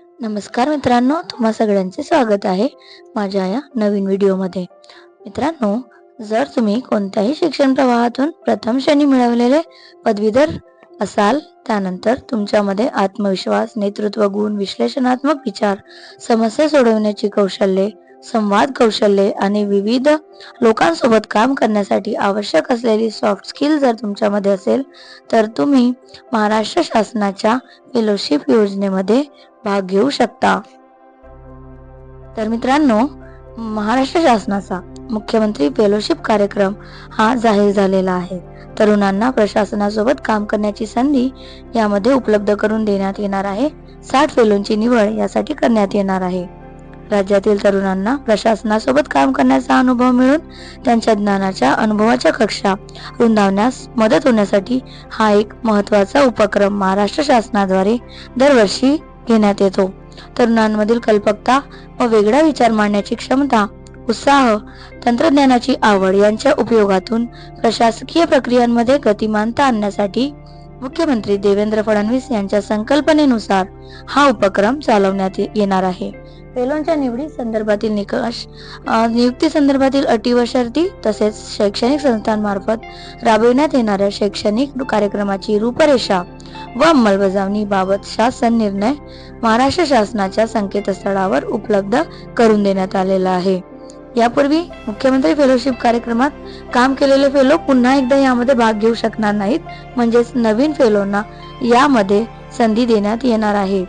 नमस्कार मित्रांनो तुम्हा सगळ्यांचे स्वागत आहे माझ्या या नवीन व्हिडिओमध्ये. मित्रांनो जर तुम्ही कोणत्याही शिक्षण प्रवाहातून प्रथम श्रेणी मिळवलेले पदवीधर असाल त्यानंतर तुमच्यामध्ये आत्मविश्वास नेतृत्व गुण विश्लेषणात्मक विचार समस्या सोडवण्याची कौशल्ये संवाद कौशल्ये आणि विविध लोकांसोबत काम करण्यासाठी आवश्यक असलेली सॉफ्ट स्किल जर तुमच्यामध्ये असेल तर तुम्ही महाराष्ट्र शासनाच्या फेलोशिप योजनेमध्ये भाग घेऊ शकता. तर मित्रांनो महाराष्ट्र शासनाचा मुख्यमंत्री फेलोशिप कार्यक्रम हा जाहीर झालेला आहे. तरुणांना प्रशासनासोबत काम करण्याची संधी यामध्ये उपलब्ध करून देण्यात येणार आहे. साठ फेलोंची निवड यासाठी करण्यात येणार आहे. राज्यातील तरुणांना प्रशासनासोबत काम करण्याचा अनुभव मिळून त्यांच्या ज्ञानाच्या अनुभवाच्या कक्षा रुंदावण्यास मदत होण्यासाठी हा एक महत्त्वाचा उपक्रम महाराष्ट्र शासनाद्वारे दरवर्षी घेण्यात येतो. तरुणांमधील कल्पकता व वेगळा विचार मांडण्याची क्षमता उत्साह तंत्रज्ञानाची आवड यांच्या उपयोगातून प्रशासकीय प्रक्रियांमध्ये गतिमानता आणण्यासाठी मुख्यमंत्री देवेंद्र फडणवीस यांच्या संकल्पनेनुसार हा उपक्रम चालवण्यात येणार आहे. पेलोनच्या निवडी संदर्भातील निकष नियुक्ती संदर्भातील अटी व शर्ती तसेच शैक्षणिक संस्थांमार्फत राबविण्यात येणाऱ्या शैक्षणिक कार्यक्रमाची रूपरेषा व अंमलबजावणी बाबत शासन निर्णय महाराष्ट्र शासनाच्या संकेतस्थळावर उपलब्ध करून देण्यात आलेला आहे. यापूर्वी मुख्यमंत्री फेलोशिप कार्यक्रमात काम केलेले फेलो पुन्हा एकदा यामध्ये भाग घेऊ शकणार नाहीत म्हणजेच नवीन फेलोना यामध्ये संधी देण्यात येणार आहे.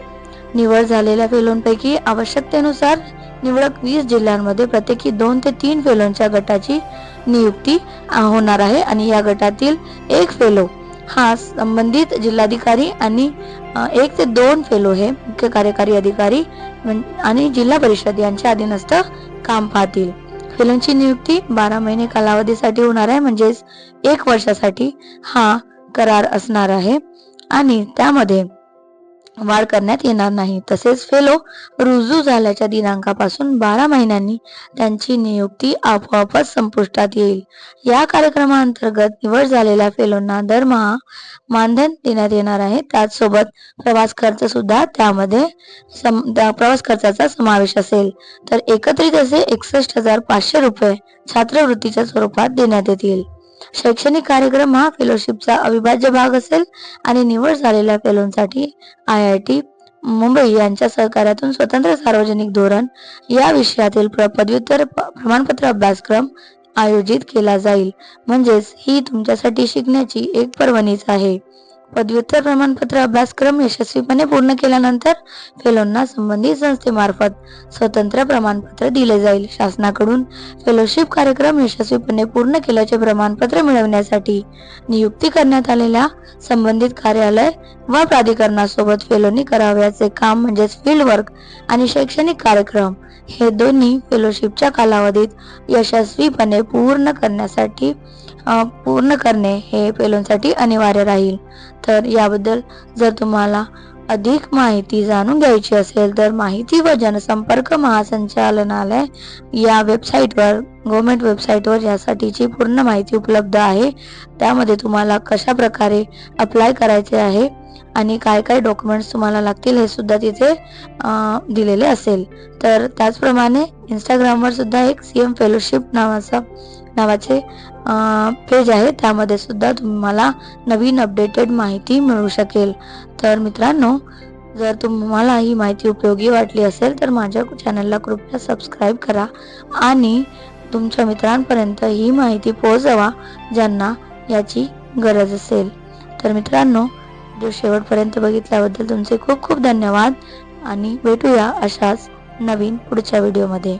निवड झालेल्या फेलोंपैकी आवश्यकतेनुसार निवडक वीस जिल्ह्यांमध्ये प्रत्येकी दोन ते तीन फेलोंच्या गटाची नियुक्ती होणार आहे आणि या गटातील एक फेलो हा संबंधित जिल्हाधिकारी आणि एक ते दोन फेलो हे मुख्य कार्यकारी अधिकारी आणि जिल्हा परिषद यांच्या अधीनस्थ काम पाहतील. फेलोंची नियुक्ती बारा महिने कालावधीसाठी होणार आहे म्हणजेच एक वर्षासाठी हा करार असणार आहे. आणि त्यामध्ये वाढ करण्यात येणार नाही. तसेच फेलो रुजू झाल्याच्या दिनांकापासून बारा महिन्यांनी त्यांची नियुक्ती आपोआपच संपुष्टात येईल. या कार्यक्रमाअंतर्गत निवड झालेल्या फेलोंना दरमहा मानधन देण्यात येणार आहे. त्याचसोबत प्रवास खर्च सुद्धा त्यामध्ये प्रवास खर्चाचा समावेश असेल. तर एकत्रित असे एकसष्ट हजार पाचशे रुपये छात्रवृत्तीच्या स्वरूपात देण्यात येतील. शैक्षणिक कार्यक्रम हा फेलोशिपचा अविभाज्य भाग असेल आणि निवड झालेल्या फेलोंसाठी आय आय टी मुंबई यांच्या सहकार्यातून स्वतंत्र सार्वजनिक धोरण या विषयातील पदव्युत्तर प्रमाणपत्र अभ्यासक्रम आयोजित केला जाईल. म्हणजेच ही तुमच्यासाठी शिकण्याची एक पर्वणीच आहे. पदव्युत्तर प्रमाणपत्र अभ्यासक्रम यशस्वीपणे पूर्ण केल्यानंतर फेलोंना संबंधित संस्थेमार्फत स्वतंत्र प्रमाणपत्र दिले जाईल. शासनाकडून फेलोशिप कार्यक्रम यशस्वीपणे पूर्ण केल्याचे प्रमाणपत्र मिळवण्यासाठी नियुक्ती करण्यात आलेल्या संबंधित कार्यालय व प्राधिकरणासोबत फेलोनी करावयाचे काम म्हणजेच फील्ड वर्क आणि शैक्षणिक कार्यक्रम हे दोन्ही फेलोशिपच्या कालावधीत यशस्वीपणे पूर्ण करण्यासाठी पूर्ण करणे हे फेलोंसाठी अनिवार्य राहील. तर याबद्दल जर तुम्हाला अधिक माहिती जाणून घ्यायची असेल तर माहिती व जनसंपर्क महासंचालनालय या वेबसाईटवर गव्हर्मेंट वेबसाईटवर यासाठीची पूर्ण माहिती उपलब्ध आहे. त्यामध्ये तुम्हाला कशा प्रकारे अप्लाय करायचे आहे आणि काय काय डॉक्युमेंट्स तुम्हाला लागतील हे सुद्धा तिथे दिलेले असेल. तर त्याचप्रमाणे इंस्टाग्रामवर सुद्धा एक सी एम फेलोशिप नावाचा नावाचे पेज आहे. त्यामध्ये सुद्धा तुम्हाला नवीन अपडेटेड माहिती मिळू शकेल. तर मित्रांनो जर तुम्हाला ही माहिती उपयोगी वाटली असेल तर माझ्या चॅनलला कृपया सबस्क्राईब करा आणि तुमच्या मित्रांपर्यंत ही माहिती पोहोचवा ज्यांना याची गरज असेल. तर मित्रांनो जो शेवटपर्यंत बघितल्याबद्दल तुमचे खूप खूप धन्यवाद. आणि भेटूया अशाच नवीन पुढच्या व्हिडिओमध्ये.